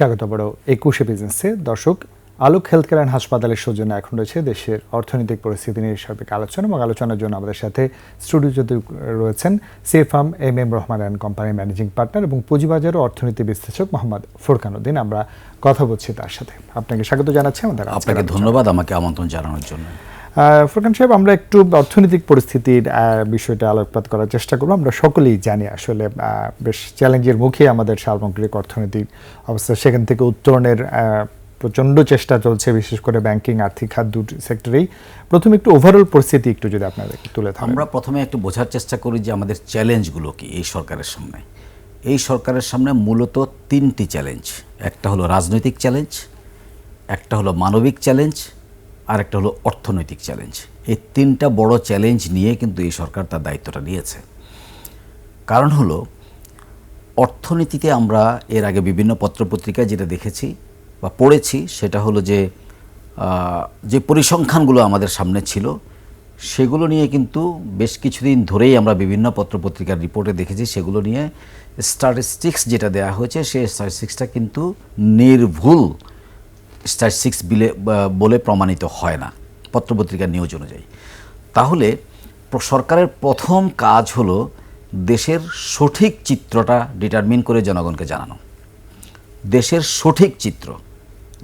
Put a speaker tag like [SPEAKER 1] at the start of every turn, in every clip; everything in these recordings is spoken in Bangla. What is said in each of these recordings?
[SPEAKER 1] স্বাগত বড় একুশে বিজনেসে দর্শক আলোক হেলথ কেয়ার অ্যান্ড হাসপাতালের সৌজন্য এখন রয়েছে দেশের অর্থনৈতিক পরিস্থিতি নিয়ে সার্বিক আলোচনা এবং আলোচনার জন্য আমাদের সাথে স্টুডিওতে রয়েছেন CFM M M Rahman and কোম্পানির ম্যানেজিং পার্টনার এবং পুঁজিবাজার ও অর্থনীতি বিশ্লেষক মোহাম্মদ ফোরকান উদ্দিন আমরা কথা বলছি তার সাথে। আপনাকে স্বাগত জানাচ্ছি আমাদের
[SPEAKER 2] আপনাকে ধন্যবাদ আমাকে আমন্ত্রণ জানানোর জন্য।
[SPEAKER 1] ফুরকান সাহেব, আমরা একটু অর্থনৈতিক পরিস্থিতির বিষয়টা আলোকপাত করার চেষ্টা করব। আমরা সকলেই জানি আসলে বেশ চ্যালেঞ্জের মুখে আমাদের সামগ্রিক অর্থনৈতিক অবস্থা। সেখান থেকে উত্তরণের প্রচণ্ড চেষ্টা চলছে, বিশেষ করে ব্যাংকিং আর্থিক খাত দুটি সেক্টরেই প্রথমে একটু ওভারঅল পরিস্থিতি একটু যদি আপনাদের তুলে
[SPEAKER 2] আমরা প্রথমে একটু বোঝার চেষ্টা করি যে আমাদের চ্যালেঞ্জগুলো কি এই সরকারের সামনে। এই সরকারের সামনে মূলত তিনটি চ্যালেঞ্জ একটা হলো রাজনৈতিক চ্যালেঞ্জ একটা হলো মানবিক চ্যালেঞ্জ আর একটা হলো অর্থনৈতিক চ্যালেঞ্জ এই তিনটা বড় চ্যালেঞ্জ নিয়ে কিন্তু এই সরকার তার দায়িত্বটা নিয়েছে। কারণ হলো, অর্থনীতিতে আমরা এর আগে বিভিন্ন পত্রপত্রিকায় যেটা দেখেছি বা পড়েছি, সেটা হলো যে যে পরিসংখ্যানগুলো আমাদের সামনে ছিল, সেগুলো নিয়ে কিন্তু বেশ কিছুদিন ধরেই আমরা বিভিন্ন পত্রপত্রিকার রিপোর্টে দেখেছি, সেগুলো নিয়ে স্ট্যাটিস্টিক্স যেটা দেওয়া হয়েছে, সেই স্ট্যাটিস্টিক্সটা কিন্তু নির্ভুল স্ট্যাটিস্টিক্স বিলে বলে প্রমাণিত হয় না, পত্রপত্রিকার নিউজ অনুযায়ী। তাহলে সরকারের প্রথম কাজ হলো দেশের সঠিক চিত্রটা ডিটারমিন করে জনগণকে জানানো। দেশের সঠিক চিত্র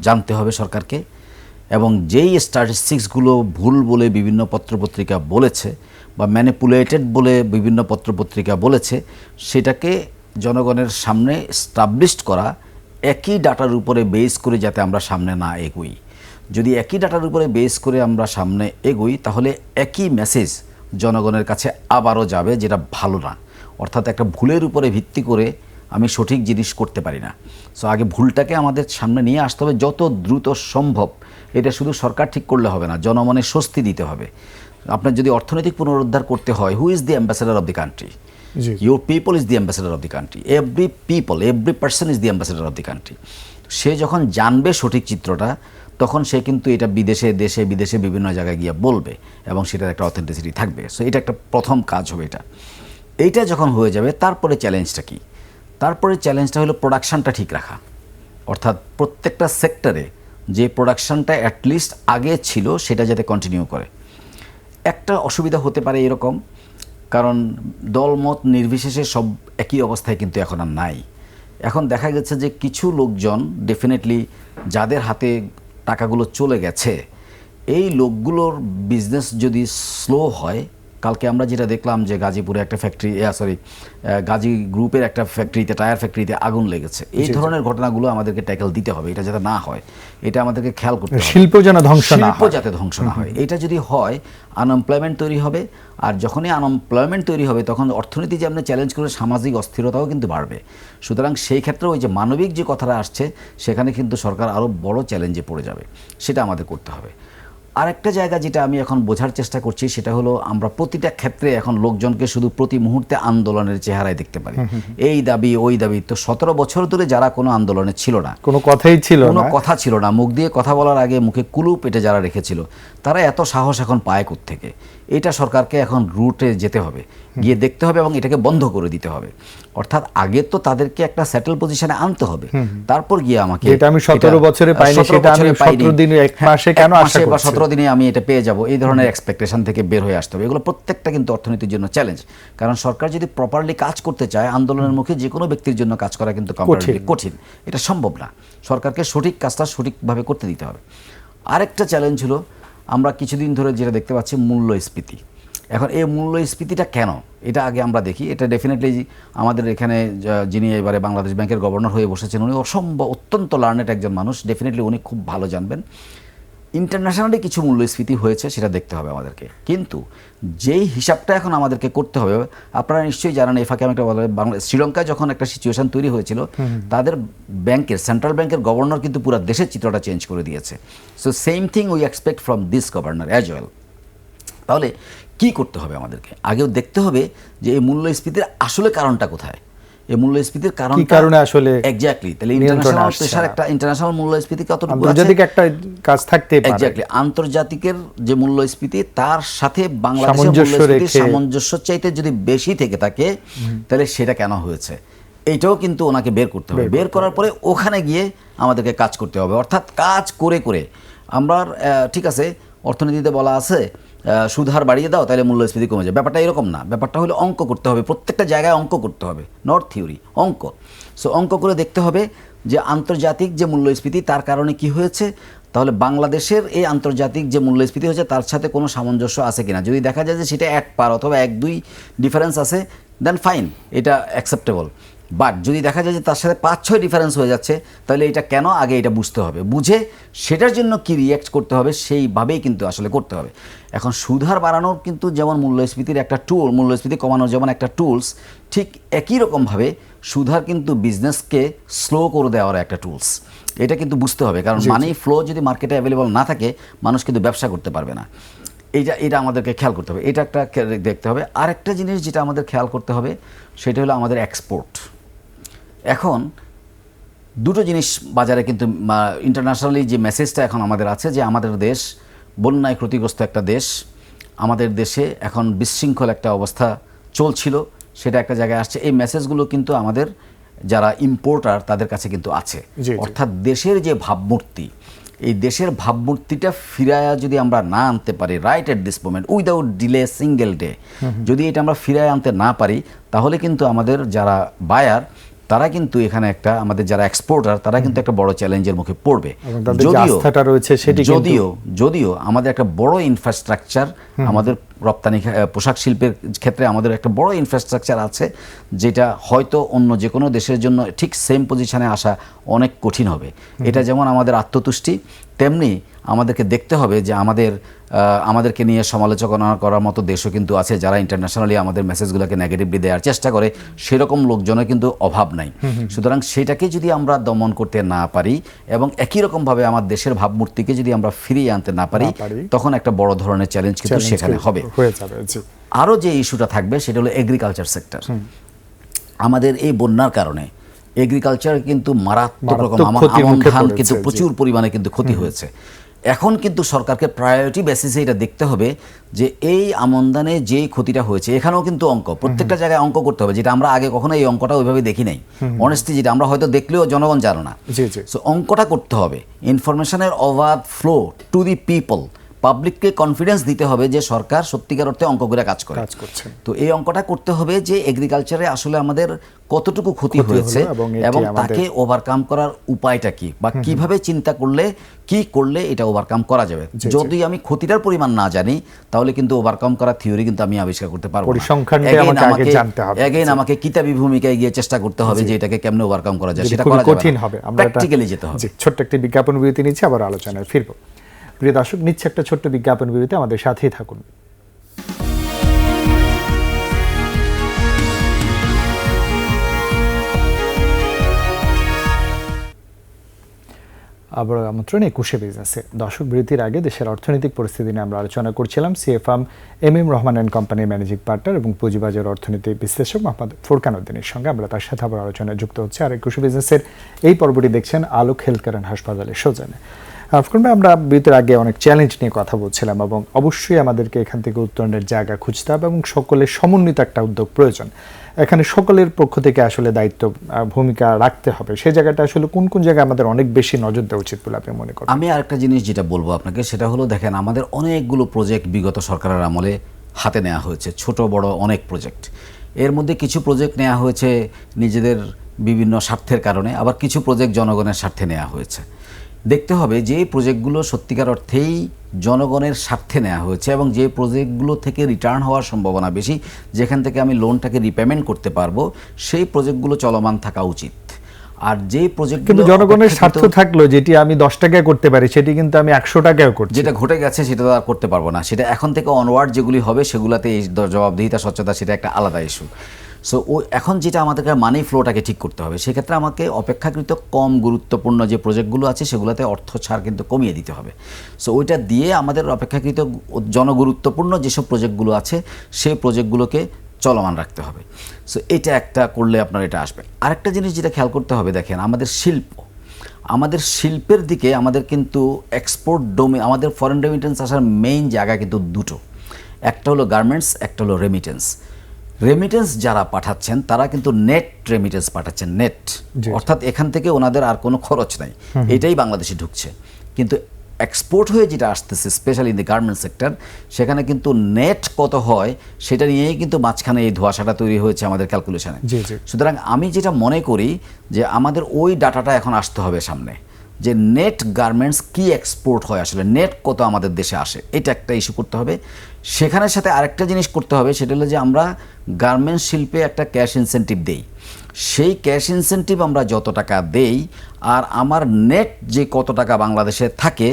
[SPEAKER 2] জানতে হবে সরকারকে এবং যেই স্ট্যাটিস্টিক্সগুলো ভুল বলে বিভিন্ন পত্রপত্রিকা বলেছে বা ম্যানিপুলেটেড বলে বিভিন্ন পত্রপত্রিকা বলেছে, সেটাকে জনগণের সামনে স্টাবলিশড করা একই ডাটার উপরে বেস করে যাতে আমরা সামনে না এগোই। যদি একই ডাটার উপরে বেস করে আমরা সামনে এগোই, তাহলে একই মেসেজ জনগণের কাছে আবারও যাবে যেটা ভালো না। অর্থাৎ একটা ভুলের উপরে ভিত্তি করে আমি সঠিক জিনিস করতে পারি না। সো আগে ভুলটাকে আমাদের সামনে নিয়ে আসতে হবে যত দ্রুত সম্ভব। এটা শুধু সরকার ঠিক করলে হবে না, জনমনে স্বস্তি দিতে হবে। আপনার যদি অর্থনৈতিক পুনরুদ্ধার করতে হয় who is the ambassador of the country. Your people is the ambassador of the country every people every person is the ambassador of the country সে যখন জানবে সঠিক চিত্রটা, তখন সে কিন্তু এটা বিদেশে, দেশে, বিদেশে বিভিন্ন জায়গায় গিয়ে বলবে এবং সেটার একটা অথেন্টিসিটি থাকবে। সো এটা একটা প্রথম কাজ হবে এটা। এইটা যখন হয়ে যাবে, তারপরে চ্যালেঞ্জটা কি? তারপরে চ্যালেঞ্জটা হলো প্রোডাকশানটা ঠিক রাখা। অর্থাৎ প্রত্যেকটা সেক্টরে যে প্রোডাকশানটা অ্যাটলিস্ট আগে ছিল, সেটা যাতে কন্টিনিউ করে। একটা অসুবিধা হতে পারে এরকম কারণ দলমত নির্বিশেষে সব একই অবস্থায় কিন্তু এখন আর নাই। এখন দেখা গেছে যে কিছু লোকজন ডেফিনেটলি যাদের হাতে টাকাগুলো চলে গেছে, এই লোকগুলোর বিজনেস যদি স্লো হয় কালকে আমরা যেটা দেখলাম যে গাজীপুরে একটা ফ্যাক্টরি সরি গাজী গ্রুপের একটা ফ্যাক্টরিতে টায়ার ফ্যাক্টরিতে আগুন লেগেছে। এই ধরনের ঘটনাগুলো আমাদেরকে ট্যাকেল দিতে হবে এটা যাতে না হয়। এটা আমাদেরকে খেয়াল করতে হবে।
[SPEAKER 1] শিল্প যেন ধ্বংস না
[SPEAKER 2] শিল্প
[SPEAKER 1] হয়।
[SPEAKER 2] যাতে ধ্বংস না হয়। এটা যদি হয় আনএমপ্লয়মেন্ট তৈরি হবে আর যখনই আনএমপ্লয়মেন্ট তৈরি হবে তখন অর্থনীতি যেমন চ্যালেঞ্জ করে সামাজিক অস্থিরতাও কিন্তু বাড়বে। সুতরাং সেই ক্ষেত্রে ওই যে মানবিক যে কথাটা আসছে সেখানে কিন্তু সরকার আরও বড় চ্যালেঞ্জে পড়ে যাবে। সেটা আমাদের করতে হবে। আরেকটা জায়গা যেটা আমি এখন বোঝার চেষ্টা করছি সেটা হলো আমরা প্রতিটা ক্ষেত্রে এখন লোকজনকে শুধু প্রতি মুহূর্তে আন্দোলনের চেহারায় দেখতে পারি। এই দাবি ওই দাবি। তো সতেরো বছর ধরে যারা কোনো আন্দোলনে ছিল না
[SPEAKER 1] কোনো কথাই ছিল
[SPEAKER 2] কোনো কথা ছিল না মুখ দিয়ে কথা বলার আগে মুখে কুলু পেটে যারা রেখেছিল তারা এত সাহস এখন পায় থেকে এটা সরকারকে এখন রুটে যেতে হবে গিয়ে দেখতে হবে এবং এটাকে বন্ধ করে দিতে হবে। অর্থাৎ আগে তো তাদেরকে একটা সেটেল পজিশনে আনতে হবে তারপর গিয়ে আমাকে
[SPEAKER 1] যেটা আমি 17
[SPEAKER 2] এটা-
[SPEAKER 1] বছরে পাইনি, সেটা আমি। 17 দিনে, এক
[SPEAKER 2] হ্যাঁ,
[SPEAKER 1] মাসে কেন আশা
[SPEAKER 2] মাসে বা
[SPEAKER 1] করছি?
[SPEAKER 2] সতেরো দিনে আমি এটা পেয়ে যাব। এই ধরনের এক্সপেকটেশন থেকে বের হয়ে আসতে হবে। এগুলো প্রত্যেকটা কিন্তু অর্থনীতির জন্য চ্যালেঞ্জ কারণ সরকার যদি প্রপারলি কাজ করতে চায় আন্দোলনের মুখে যে কোনো ব্যক্তির জন্য কাজ করা কিন্তু কঠিন। এটা সম্ভব না। সরকারকে সঠিক কাজটা সঠিকভাবে করতে দিতে হবে। আরেকটা চ্যালেঞ্জ হলো আমরা কিছুদিন ধরে যেটা দেখতে পাচ্ছি মূল্যস্ফীতি। এখন এই মূল্যস্ফীতিটা কেন? এটা আগে আমরা দেখি। এটা ডেফিনেটলি আমাদের এখানে যিনি এবারে বাংলাদেশ ব্যাংকের গভর্নর হয়ে বসেছেন উনি অসম্ভব অত্যন্ত লার্নেট একজন মানুষ। ডেফিনেটলি উনি খুব ভালো জানবেন। ইন্টারন্যাশনালি কিছু মূল্যস্ফীতি হয়েছে সেটা দেখতে হবে আমাদেরকে। কিন্তু যেই হিসাবটা এখন আমাদেরকে করতে হবে আপনারা নিশ্চয়ই জানেন এই ফাঁকে আমি একটা বলা বাংলা শ্রীলঙ্কায় যখন একটা সিচুয়েশন তৈরি হয়েছিল তাদের ব্যাংকের সেন্ট্রাল ব্যাংকের গভর্নর কিন্তু পুরো দেশের চিত্রটা চেঞ্জ করে দিয়েছে। So same thing we expect from this governor as well তাহলে কি করতে হবে আমাদেরকে? আগেও দেখতে হবে যে এই মূল্যস্ফীতির আসলে কারণটা কোথায়। এই মূল্যস্ফীতির কারণ
[SPEAKER 1] কারণে আসলে
[SPEAKER 2] এক্স্যাক্টলি তাহলে ইন্টারন্যাশনাল একটা ইন্টারন্যাশনাল মূল্যস্ফীতি কতটুকু
[SPEAKER 1] আন্তর্জাতিক একটা কাজ থাকতেই পারে।
[SPEAKER 2] এক্স্যাক্টলি আন্তর্জাতিকের যে মূল্যস্ফীতি তার সাথে বাংলাদেশের মূল্যস্ফীতির সামঞ্জস্য চাইতে যদি বেশি থেকে থাকে তাহলে সেটা কেন হয়েছে? এইটাও কিন্তু ওনাকে বের করতে হবে। বের করার পরে ওখানে গিয়ে আমাদেরকে কাজ করতে হবে। অর্থাৎ কাজ করে করে। আমরা ঠিক আছে অর্থনীতিতে বলা আছে হার বাড়িয়ে দাও, তাহলে মূল্যস্ফীতি কমে যায় ব্যাপারটা এরকম না। ব্যাপারটা হলো অঙ্ক করতে হবে। প্রত্যেকটা জায়গায় অঙ্ক করতে হবে। নট থিওরি অঙ্ক। সো অঙ্ক করে দেখতে হবে যে আন্তর্জাতিক যে মূল্যস্ফীতি, তার কারণে কি হয়েছে? তাহলে বাংলাদেশের এই আন্তর্জাতিক যে মূল্যস্ফীতি হয়েছে, তার সাথে কোনো সামঞ্জস্য আছে কিনা? যদি দেখা যায় যে সেটা এক পার অথবা এক দুই ডিফারেন্স আছে দেন ফাইন এটা অ্যাকসেপ্টেবল বাট যদি দেখা যায় যে তার সাথে পাঁচ ছয় ডিফারেন্স হয়ে যাচ্ছে তাহলে এটা কেন আগে এটা বুঝতে হবে? বুঝে সেটার জন্য কি রিয়্যাক্ট করতে হবে সেইভাবেই কিন্তু আসলে করতে হবে। এখন সুধার বাড়ানোর কিন্তু যেমন মূল্যস্ফীতির একটা টুল মূল্যস্ফীতি কমানোর যেমন একটা টুলস ঠিক একই রকমভাবে সুধার কিন্তু বিজনেসকে স্লো করে দেওয়ার একটা টুলস এটা কিন্তু বুঝতে হবে কারণ মানি ফ্লো যদি মার্কেটে অ্যাভেলেবল না থাকে মানুষ কিন্তু ব্যবসা করতে পারবে না। এইটা এটা আমাদেরকে খেয়াল করতে হবে। এটা একটা দেখতে হবে। আরেকটা জিনিস যেটা আমাদের খেয়াল করতে হবে সেটা হলো আমাদের এক্সপোর্ট এখন দুটো জিনিস বাজারে কিন্তু ইন্টারন্যাশনালি যে মেসেজটা এখন আমাদের আছে যে আমাদের দেশ বন্যায় ক্ষতিগ্রস্ত একটা দেশ আমাদের দেশে এখন বিশৃঙ্খল একটা অবস্থা চলছিল সেটা একটা জায়গায় আসছে। এই মেসেজগুলো কিন্তু আমাদের যারা ইম্পোর্টার তাদের কাছে কিন্তু আছে। অর্থাৎ দেশের যে ভাবমূর্তি এই দেশের ভাবমূর্তিটা ফিরায়া যদি আমরা না আনতে পারি right at this moment without delay single day যদি এটা আমরা ফিরায় আনতে না পারি তাহলে কিন্তু আমাদের যারা বায়ার তারা কিন্তু এখানে একটা আমাদের যারা এক্সপোর্টার তারা কিন্তু একটা বড় চ্যালেঞ্জের মুখে পড়বে।
[SPEAKER 1] যদিও রয়েছে সেটি
[SPEAKER 2] যদিও যদিও আমাদের একটা বড় ইনফ্রাস্ট্রাকচার আমাদের রপ্তানি পোশাক শিল্পের ক্ষেত্রে আমাদের একটা বড় ইনফ্রাস্ট্রাকচার আছে যেটা হয়তো অন্য যে কোনো দেশের জন্য ঠিক সেম পজিশনে আসা অনেক কঠিন হবে। এটা যেমন আমাদের আত্মতুষ্টি তেমনি আমাদেরকে দেখতে হবে যে আমাদের আমাদেরকে নিয়ে সমালোচনা করার মতো দেশও কিন্তু আছে যারা ইন্টারন্যাশনালি আমাদের মেসেজগুলোকে নেগেটিভলি দেওয়ার চেষ্টা করে সেরকম লোকজনের কিন্তু অভাব নাই। সুতরাং সেটাকে যদি আমরা দমন করতে না পারি এবং একই রকমভাবে আমার দেশের ভাবমূর্তিকে যদি আমরা ফিরিয়ে আনতে না পারি তখন একটা বড় ধরনের চ্যালেঞ্জ কিন্তু সেখানে হবে।
[SPEAKER 1] হয়ে যাবে জি।
[SPEAKER 2] আরও যে ইস্যুটা থাকবে সেটা হলো এগ্রিকালচার সেক্টর আমাদের এই বন্যার কারণে এগ্রিকালচার কিন্তু মারাত্মক রকম আমন ধান কিন্তু প্রচুর পরিমাণে কিন্তু ক্ষতি হয়েছে। এখন কিন্তু সরকারকে প্রায়োরিটি বেসিসে এটা দেখতে হবে যে এই আমন্দানে যে ক্ষতিটা হয়েছে এখানেও কিন্তু অঙ্ক। প্রত্যেকটা জায়গায় অঙ্ক করতে হবে। যেটা আমরা আগে কখনো এই অঙ্কটা ওইভাবে দেখি নাই। অনেস্টি যেটা আমরা হয়তো দেখলেও জনগণ জানে না। সো অঙ্কটা করতে হবে। ইনফরমেশনের অবাধ ফ্লো টু দি পিপল পাবলিককে কনফিডেন্স দিতে হবে যে সরকার সত্যিকার অর্থে অঙ্ক করে কাজ করে।
[SPEAKER 1] কাজ করছেন।
[SPEAKER 2] তো এই অঙ্কটা করতে হবে যে এগ্রিকালচারে আসলে আমাদের কতটুকু ক্ষতি হয়েছে
[SPEAKER 1] এবং
[SPEAKER 2] তাকে ওভারকাম করার উপায়টা কি বা কীভাবে চিন্তা করলে কি করলে এটা ওভারকাম করা যাবে? যদি আমি ক্ষতিটার পরিমাণ না জানি তাহলে কিন্তু ওভারকাম করার থিওরি কিন্তু আমি আবিষ্কার করতে পারব না।
[SPEAKER 1] পরিসংখ্যানটা
[SPEAKER 2] Again
[SPEAKER 1] আমাকে আগে জানতে হবে।
[SPEAKER 2] again আমাকে কিতাবি ভূমিকায় গিয়ে চেষ্টা করতে হবে যে এটাকে কেমনে ওভারকাম করা যায় সেটা করা
[SPEAKER 1] কঠিন হবে। আমরা
[SPEAKER 2] প্র্যাকটিক্যালি যেতে হবে।
[SPEAKER 1] ছোট্ট একটি বিজ্ঞাপন বিরতি নিচ্ছি আবার আলোচনায় ফিরবো। প্রিয় দর্শক, নিচ্ছে একটা ছোট্ট বিজ্ঞাপন বিরতি, আমাদের সাথেই থাকুন। আবার আমন্ত্রণ, একুশে বিজনেসে দর্শক, বিরতির আগে দেশের অর্থনৈতিক পরিস্থিতি নিয়ে আমরা আলোচনা করছিলাম। CFM M M Rahman and কোম্পানির ম্যানেজিং পার্টনার এবং পুঁজিবাজার অর্থনীতি বিশ্লেষক মোহাম্মদ ফোরকান উদ্দিনের সঙ্গে আমরা তার সাথে আবার আলোচনায় যুক্ত হচ্ছে। আর একুশে বিজনেসের এই পর্বটি দেখছেন আলোক হেলথ কেয়ার হাসপাতালের আফকান আমরা বিরতির আগে অনেক চ্যালেঞ্জ নিয়ে কথা বলছিলাম এবং অবশ্যই আমাদেরকে এখান থেকে উত্তরণের জায়গা খুঁজতে হবে এবং সকলের সমন্বিত একটা উদ্যোগ প্রয়োজন। এখানে সকলের পক্ষ থেকে আসলে দায়িত্ব ভূমিকা রাখতে হবে। সেই জায়গাটা আসলে কোন কোন জায়গায় আমাদের অনেক বেশি নজর দেওয়া উচিত বলে আপনি মনে করেন?
[SPEAKER 2] আমি আরেকটা জিনিস যেটা বলব আপনাকে, সেটা হলো দেখেন, আমাদের অনেকগুলো প্রজেক্ট বিগত সরকারের আমলে হাতে নেওয়া হয়েছে, ছোট, বড় অনেক প্রজেক্ট এর মধ্যে কিছু প্রজেক্ট নেওয়া হয়েছে নিজেদের বিভিন্ন স্বার্থের কারণে, আবার কিছু প্রজেক্ট জনগণের স্বার্থে নেওয়া হয়েছে। দেখতে হবে যে প্রজেক্টগুলো সত্যিকার অর্থেই জনগণের স্বার্থে নেওয়া হয়েছে এবং যে প্রজেক্টগুলো থেকে রিটার্ন হওয়ার সম্ভাবনা বেশি যেখান থেকে আমি লোনটাকে রিপেমেন্ট করতে পারব সেই প্রজেক্টগুলো চলমান থাকা উচিত। আর যে প্রজেক্ট
[SPEAKER 1] কিন্তু জনগণের স্বার্থ থাকল যেটি আমি দশ টাকায় করতে পারি সেটি কিন্তু আমি একশো টাকায় করছি।
[SPEAKER 2] যেটা ঘটে গেছে সেটা আর করতে পারব না। সেটা এখন থেকে অনওয়ার্ড যেগুলি হবে সেগুলোতে এই জবাবদিহিতা স্বচ্ছতা সেটা একটা আলাদা ইস্যু সো ও এখন যেটা আমাদেরকে মানি ফ্লোটাকে ঠিক করতে হবে, সেক্ষেত্রে আমাকে অপেক্ষাকৃত কম গুরুত্বপূর্ণ যে প্রজেক্টগুলো আছে, সেগুলোতে অর্থ ছাড় কিন্তু কমিয়ে দিতে হবে। সো ওইটা দিয়ে আমাদের অপেক্ষাকৃত জনগুরুত্বপূর্ণ যেসব প্রজেক্টগুলো আছে, সেই প্রজেক্টগুলোকে চলমান রাখতে হবে। সো এটা একটা করলে আপনার এটা আসবে। আরেকটা জিনিস যেটা খেয়াল করতে হবে, দেখেন আমাদের শিল্প। আমাদের শিল্পের দিকে আমাদের কিন্তু এক্সপোর্ট ডোমে আমাদের ফরেন রেমিটেন্স আসার মেইন জায়গা কিন্তু দুটো। একটা হলো গার্মেন্টস একটা হলো রেমিটেন্স রেমিটেন্স যারা পাঠাচ্ছেন তারা কিন্তু নেট রেমিটেন্স পাঠাচ্ছেন নেট অর্থাৎ এখান থেকে ওনাদের আর কোনো খরচ নাই। এটাই বাংলাদেশে ঢুকছে। কিন্তু এক্সপোর্ট হয়ে যেটা আসতেছে specially in the garment sector সেখানে কিন্তু নেট কত হয় সেটা নিয়েই কিন্তু মাঝখানে এই ধোঁয়াশাটা তৈরি হয়েছে আমাদের ক্যালকুলেশনে। সুতরাং আমি যেটা মনে করি যে আমাদের ওই ডাটাটা এখন আসতে হবে সামনে। যে নেট গার্মেন্টস কি এক্সপোর্ট হয় আসলে নেট কত আমাদের দেশে আসে, এটা একটা ইস্যু করতে হবে। সেখানের সাথে আরেকটা জিনিস করতে হবে, সেটা হলো যে আমরা গার্মেন্টস শিল্পে একটা ক্যাশ ইনসেন্টিভ দেই। সেই ক্যাশ ইনসেন্টিভ আমরা যত টাকা দেই, আর আমার নেট যে কত টাকা বাংলাদেশে থাকে,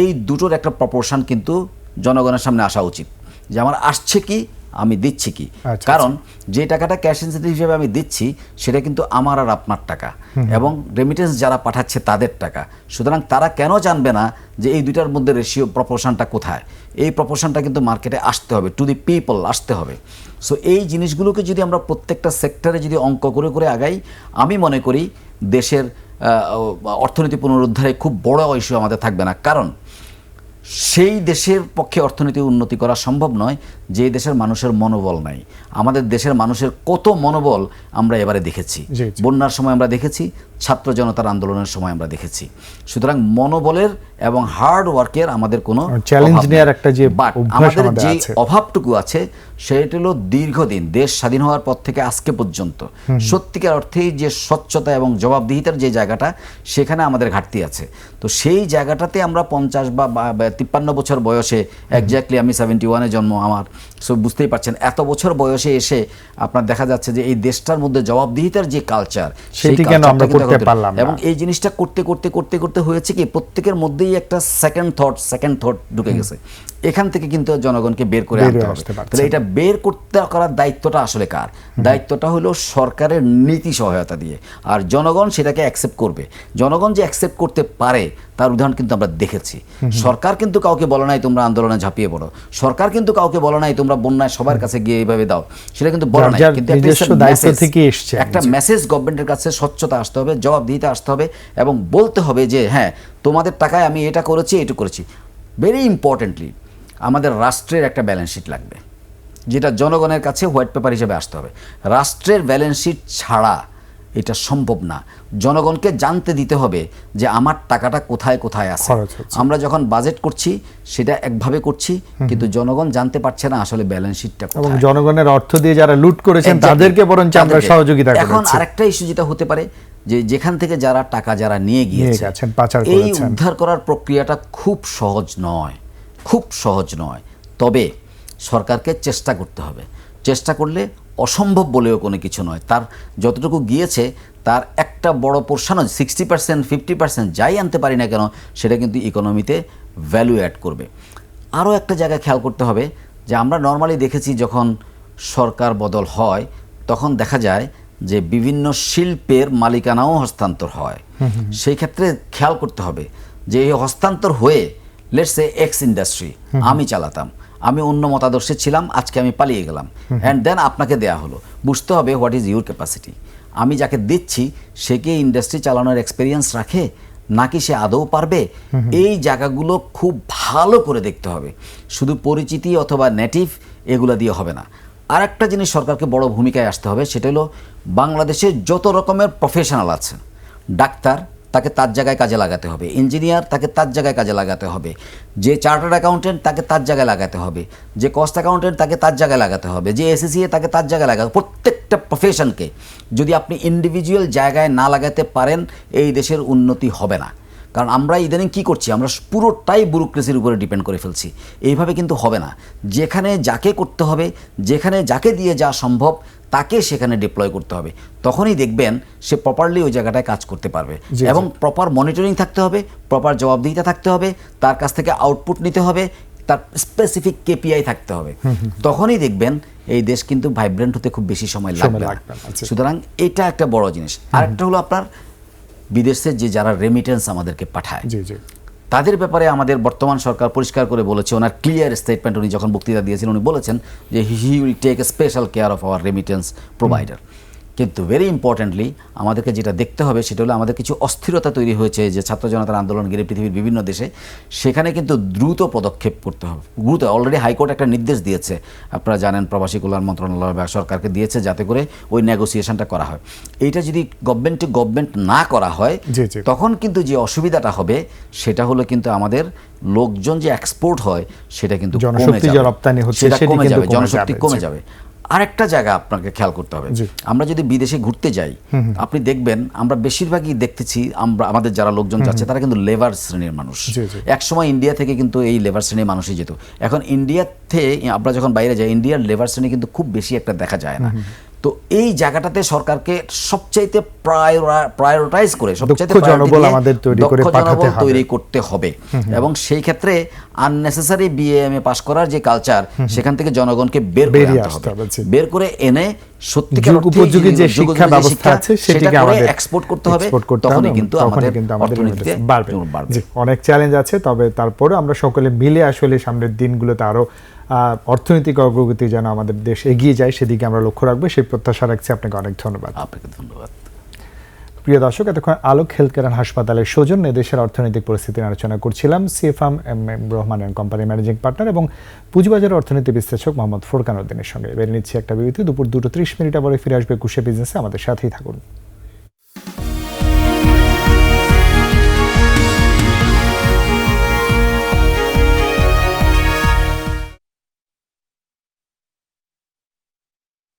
[SPEAKER 2] এই দুটোর একটা প্রপোর্শন কিন্তু জনগণের সামনে আসা উচিত। যে আমার আসছে কি আমি দিচ্ছি কি?
[SPEAKER 1] আচ্ছা,
[SPEAKER 2] কারণ যে টাকাটা ক্যাশ ইনসেন্টিভ হিসেবে আমি দিচ্ছি সেটা কিন্তু আমার আর আপনার টাকা। এবং রেমিটেন্স যারা পাঠাচ্ছে তাদের টাকা। সুতরাং তারা কেন জানবে না যে এই দুইটার মধ্যে রেশিও প্রপোর্শনটা কোথায়? এই প্রপোর্শনটা কিন্তু মার্কেটে আসতে হবে টু দি পিপল আসতে হবে। সো এই জিনিসগুলোকে যদি আমরা প্রত্যেকটা সেক্টরে যদি অঙ্ক করে করে আগাই আমি মনে করি দেশের অর্থনীতি পুনরুদ্ধারে খুব বড় ইস্যু আমাদের থাকবে না। কারণ সেই দেশের পক্ষে অর্থনীতি উন্নতি করা সম্ভব নয় যে দেশের মানুষের মনোবল নাই। আমাদের দেশের মানুষের কত মনোবল আমরা এবারে দেখেছি। বন্যার সময় আমরা দেখেছি ছাত্র জনতার আন্দোলনের সময় আমরা দেখেছি। সুতরাং মনোবলের এবং হার্ড ওয়ার্কের আমাদের কোনো
[SPEAKER 1] চ্যালেঞ্জ নেওয়ার একটা যে বাট
[SPEAKER 2] আমাদের যে অভাবটুকু আছে সেটা হলো দীর্ঘদিন দেশ স্বাধীন হওয়ার পর থেকে আজকে পর্যন্ত। সত্যিকার অর্থেই যে স্বচ্ছতা এবং জবাবদিহিতার যে জায়গাটা সেখানে আমাদের ঘাটতি আছে। তো সেই জায়গাটাতে আমরা পঞ্চাশ বা তিপ্পান্ন বছর বয়সে একজাক্টলি আমি সেভেন্টি ওয়ানে জন্ম আমার। সো বুঝতেই পারছেন এত বছর বয়সে এসে আপনার দেখা যাচ্ছে যে এই দেশটার মধ্যে জবাবদিহিতার যে কালচার
[SPEAKER 1] সেটি কেন আমরা করতে পারলাম
[SPEAKER 2] এবং এই জিনিসটা করতে করতে করতে করতে হয়েছে কি প্রত্যেকের মধ্যেই একটা সেকেন্ড থট সেকেন্ড থট ঢুকে গেছে। এখান থেকে কিন্তু জনগণকে বের করে আনতে হবে। তাহলে এটা বের করতে করার দায়িত্বটা আসলে কার? দায়িত্বটা হলো সরকারের নীতি সহায়তা দিয়ে। আর জনগণ সেটাকে অ্যাকসেপ্ট করবে। জনগণ যে অ্যাকসেপ্ট করতে পারে তার উদাহরণ কিন্তু আমরা দেখেছি। সরকার কিন্তু কাউকে বলে নাই তোমরা আন্দোলনে ঝাঁপিয়ে পড়ো। সরকার কিন্তু কাউকে বলে নাই তোমরা বন্যায় সবার কাছে গিয়ে এইভাবে দাও। সেটা কিন্তু
[SPEAKER 1] বড়
[SPEAKER 2] নাই। কিন্তু একটা মেসেজ গভর্নমেন্টের কাছে স্বচ্ছতা আসতে হবে জবাবদিহিতা আসতে হবে এবং বলতে হবে যে হ্যাঁ তোমাদের টাকায় আমি এটা করেছি এটা করেছি। ভেরি ইম্পর্টেন্টলি আমাদের রাষ্ট্রের একটা ব্যালেন্স শিট লাগবে। যেটা জনগণের কাছে হোয়াইট পেপার হিসেবে আসতে হবে। রাষ্ট্রের ব্যালেন্স শিট ছাড়া এটা সম্ভব না। জনগণকে জানতে দিতে হবে যে আমার টাকাটা কোথায় কোথায় আছে। আমরা যখন বাজেট করছি সেটা একভাবে করছি কিন্তু জনগণ জানতে পারছে না আসলে ব্যালেন্স শিটটা
[SPEAKER 1] এবং জনগণের অর্থ দিয়ে যারা লুট করেছেন তাদেরকে বরঞ্চ আমরা। সহযোগিতা
[SPEAKER 2] এখন আরেকটা ইস্যু যেটা হতে পারে যে যেখান থেকে যারা টাকা যারা নিয়ে গিয়েছে এই উদ্ধার করার প্রক্রিয়াটা খুব সহজ নয়। খুব সহজ নয়। তবে সরকারকে চেষ্টা করতে হবে। চেষ্টা করলে অসম্ভব বলেও কোনো কিছু নয়। তার যতটুকু গিয়েছে তার একটা বড় পোর্শনও সিক্সটি পার্সেন্ট ফিফটি পার্সেন্ট যাই আনতে পারি না কেন সেটা কিন্তু ইকোনমিতে ভ্যালু অ্যাড করবে। আরও একটা জায়গায় খেয়াল করতে হবে যে আমরা নর্মালি দেখেছি যখন সরকার বদল হয় তখন দেখা যায় যে বিভিন্ন শিল্পের মালিকানাও হস্তান্তর হয়। সেই ক্ষেত্রে খেয়াল করতে হবে যে এই হস্তান্তর হয়ে লেটস এ এক্স ইন্ডাস্ট্রি আমি চালাতাম। আমি অন্য মতাদর্শে ছিলাম আজকে আমি পালিয়ে গেলাম। অ্যান্ড দেন আপনাকে দেয়া হলো। বুঝতে হবে হোয়াট ইজ ইউর ক্যাপাসিটি আমি যাকে দিচ্ছি সে কি ইন্ডাস্ট্রি চালানোর এক্সপিরিয়েন্স রাখে নাকি সে আদৌ পারবে? এই জায়গাগুলো খুব ভালো করে দেখতে হবে। শুধু পরিচিতি অথবা নেটিভ এগুলো দিয়ে হবে না। আর একটা জিনিস সরকারকে বড় ভূমিকায় আসতে হবে সেটা হলো বাংলাদেশে যত রকমের প্রফেশনাল আছে ডাক্তার তাকে তার জায়গায় কাজে লাগাতে হবে। ইঞ্জিনিয়ার তাকে তার জায়গায় কাজে লাগাতে হবে। যে চার্টার্ড অ্যাকাউন্টেন্ট তাকে তার জায়গায় লাগাতে হবে। যে কস্ট অ্যাকাউন্টেন্ট তাকে তার জায়গায় লাগাতে হবে। যে এসএসিএ তাকে তার জায়গায় লাগাতে প্রত্যেকটা প্রফেশনকে যদি আপনি ইন্ডিভিজুয়াল জায়গায় না লাগাতে পারেন, এই দেশের উন্নতি হবে না। কারণ আমরা ইদানিং কি করছি? আমরা পুরোটাই ব্যুরোক্রেসির উপরে ডিপেন্ড করে ফেলছি। এইভাবে কিন্তু হবে না। যেখানে যাকে করতে হবে, যেখানে যাকে দিয়ে যা সম্ভব তাকে সেখানে ডিপ্লয় করতে হবে। তখনই দেখবেন সে প্রপারলি ওই জায়গাটায় কাজ করতে পারবে। এবং প্রপার মনিটরিং থাকতে হবে প্রপার জবাবদিহিতা থাকতে হবে তার কাছ থেকে আউটপুট নিতে হবে তার স্পেসিফিক কেপিআই থাকতে হবে। তখনই দেখবেন এই দেশ কিন্তু ভাইব্রেন্ট হতে খুব বেশি সময় লাগবে
[SPEAKER 1] জি।
[SPEAKER 2] সুতরাং এটা একটা বড় জিনিস। আরেকটা হলো আপনার বিদেশে যে যারা রেমিটেন্স আমাদেরকে পাঠায় তাদের ব্যাপারে আমাদের বর্তমান সরকার পরিষ্কার করে বলেছে, ওনার ক্লিয়ার স্টেটমেন্ট উনি যখন বক্তৃতা দিয়েছেন উনি বলেছেন যে he will take special care of our remittance provider কিন্তু ভেরি ইম্পর্ট্যান্টলি আমাদেরকে যেটা দেখতে হবে সেটা হলো আমাদের কিছু অস্থিরতা তৈরি হয়েছে যে ছাত্র জনতার আন্দোলন ঘিরে পৃথিবীর বিভিন্ন দেশে। সেখানে কিন্তু দ্রুত পদক্ষেপ করতে হবে। দ্রুত অলরেডি হাইকোর্ট একটা নির্দেশ দিয়েছে। আপনারা জানেন প্রবাসী কল্যাণ মন্ত্রণালয় বা সরকারকে দিয়েছে যাতে করে ওই নেগোসিয়েশনটা করা হয়। এইটা যদি গভর্নমেন্ট টু গভর্নমেন্ট না করা হয়। তখন কিন্তু যে অসুবিধাটা হবে সেটা হলো কিন্তু আমাদের লোকজন যে এক্সপোর্ট হয় সেটা কিন্তু কমে
[SPEAKER 1] জনশক্তি
[SPEAKER 2] যাবে।
[SPEAKER 1] রপ্তানি হচ্ছে
[SPEAKER 2] সেটা কমে যাবে জনশক্তি কমে যাবে। আরেকটা জায়গা আপনাকে খেয়াল করতে হবে। আমরা যদি বিদেশে ঘুরতে যাই আপনি দেখবেন আমরা বেশিরভাগই দেখতেছি আমরা আমাদের যারা লোকজন যাচ্ছে তারা কিন্তু লেবার শ্রেণির মানুষ।
[SPEAKER 1] জি, জি।
[SPEAKER 2] এক সময় ইন্ডিয়া থেকে কিন্তু এই লেবার শ্রেণির মানুষই যেত। এখন ইন্ডিয়াতে আমরা যখন বাইরে যাই ইন্ডিয়ার লেবার শ্রেণি কিন্তু খুব বেশি একটা দেখা যায় না। তো এই জায়গাটাতে সরকারকে সবচাইতে প্রায়োরিটাইজ করে সবচাইতে
[SPEAKER 1] জনবল আমাদের তৈরি করে পাঠাতে হবে।
[SPEAKER 2] তৈরি করতে হবে। এবং সেই ক্ষেত্রে আননেসেসারি বিএমএ পাস করার যে কালচার সেখান থেকে জনগণকে বের করে আনতে হবে। বের করে এনে সত্যিকার
[SPEAKER 1] উপযোগী যে শিক্ষা ব্যবস্থা আছে সেটিকে আমাদের
[SPEAKER 2] এক্সপোর্ট করতে হবে তখনই কিন্তু আমাদের অর্থনীতিতে
[SPEAKER 1] বাড়বে। অনেক চ্যালেঞ্জ আছে তবে তারপরে আমরা সকলে মিলে আসলে সামনের দিনগুলোতে আরও অর্থনৈতিক অগ্রগতি যেন আমাদের দেশ এগিয়ে যায় সেদিকে আমরা লক্ষ্য রাখব। সেই প্রত্যাশা রাখছি। আপনাকে অনেক ধন্যবাদ।
[SPEAKER 2] আপনাকে ধন্যবাদ।
[SPEAKER 1] প্রিয় দর্শক এতক্ষণ আলোক হেলথ কেয়ার হাসপাতালের সৌজন্যে দেশের অর্থনৈতিক পরিস্থিতি আলোচনা করছিলাম। CFM M M Rahman and company managing partner এবং পুঁজিবাজার অর্থনীতি বিশ্লেষক মোহাম্মদ ফোরকান উদ্দিনের সঙ্গে। বেরিয়ে নিচ্ছি একটা বিরতি। দুপুর দুটো ত্রিশ মিনিট আবার ফিরে আসবে কুশে বিজনেসে। আমাদের সাথেই থাকুন।